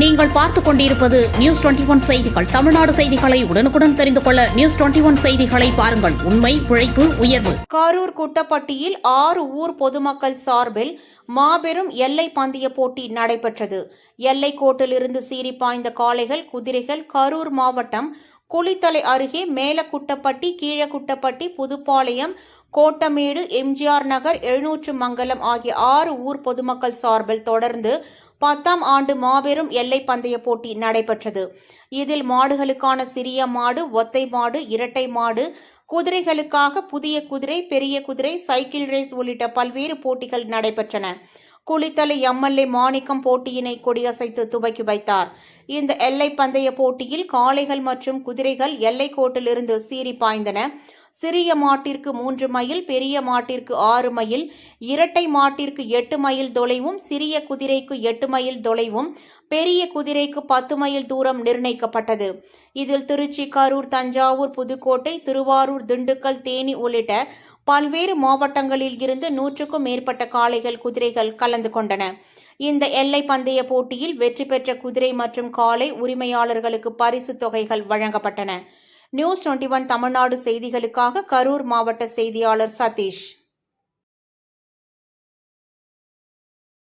நீங்கள் பார்த்துக் கொண்டிருப்பது நியூஸ் டுவெண்டி ஒன் செய்திகள். தமிழ்நாடு செய்திகளை உடனுக்குடன் தெரிந்து கொள்ள நியூஸ் டுவெண்டி ஒன் செய்திகளை பாருங்கள். உண்மை உழைப்பு உயர்வு. கரூர் குட்டப்பட்டியில் ஆறு ஊர் பொதுமக்கள் சார்பில் மாபெரும் எல்லை பந்தய போட்டி நடைபெற்றது. எல்லை கோட்டிலிருந்து சீறி பாய்ந்த காளைகள் குதிரைகள் கரூர் மாவட்டம் குளித்தலை அருகே மேலக்குட்டப்பட்டி கீழக்குட்டப்பட்டி புதுப்பாளையம் கோட்டமேடு எம்ஜிஆர் நகர் எழுநூற்று மங்கலம் ஆகிய ஆறு ஊர் பொதுமக்கள் சார்பில் தொடர்ந்து பத்தாம் ஆண்டு மாபெரும் எல்லை பந்தய போட்டி நடைபெற்றது. இதில் மாடுகளுக்கான சிறிய மாடு ஒத்தை மாடு இரட்டை மாடு குதிரைகளுக்காக புதிய குதிரை பெரிய குதிரை சைக்கிள் ரேஸ் உள்ளிட்ட பல்வேறு போட்டிகள் நடைபெற்றன. குளித்தலை எம்எல்ஏ மாணிக்கம் போட்டியினை கொடியசைத்து துவக்கி வைத்தார். இந்த எல்லை பந்தய போட்டியில் காளைகள் மற்றும் குதிரைகள் எல்லை கோட்டிலிருந்து சீறி பாய்ந்தன. சிறிய மாட்டிற்கு மூன்று மைல் பெரிய மாட்டிற்கு ஆறு மைல் இரட்டை மாட்டிற்கு எட்டு மைல் தொலைவும் சிறிய குதிரைக்கு எட்டு மைல் தொலைவும் பெரிய குதிரைக்கு பத்து மைல் தூரம் நிர்ணயிக்கப்பட்டது. இதில் திருச்சி கரூர் தஞ்சாவூர் புதுக்கோட்டை திருவாரூர் திண்டுக்கல் தேனி உள்ளிட்ட பல்வேறு மாவட்டங்களில் இருந்து நூற்றுக்கும் மேற்பட்ட காளைகள் குதிரைகள் கலந்து கொண்டன. இந்த எல்லை பந்தய போட்டியில் வெற்றி பெற்ற குதிரை மற்றும் காளை உரிமையாளர்களுக்கு பரிசு தொகைகள் வழங்கப்பட்டன. நியூஸ் டுவெண்ட்டி ஒன் தமிழ்நாடு செய்திகளுக்காக கரூர் மாவட்ட செய்தியாளர் சதீஷ்.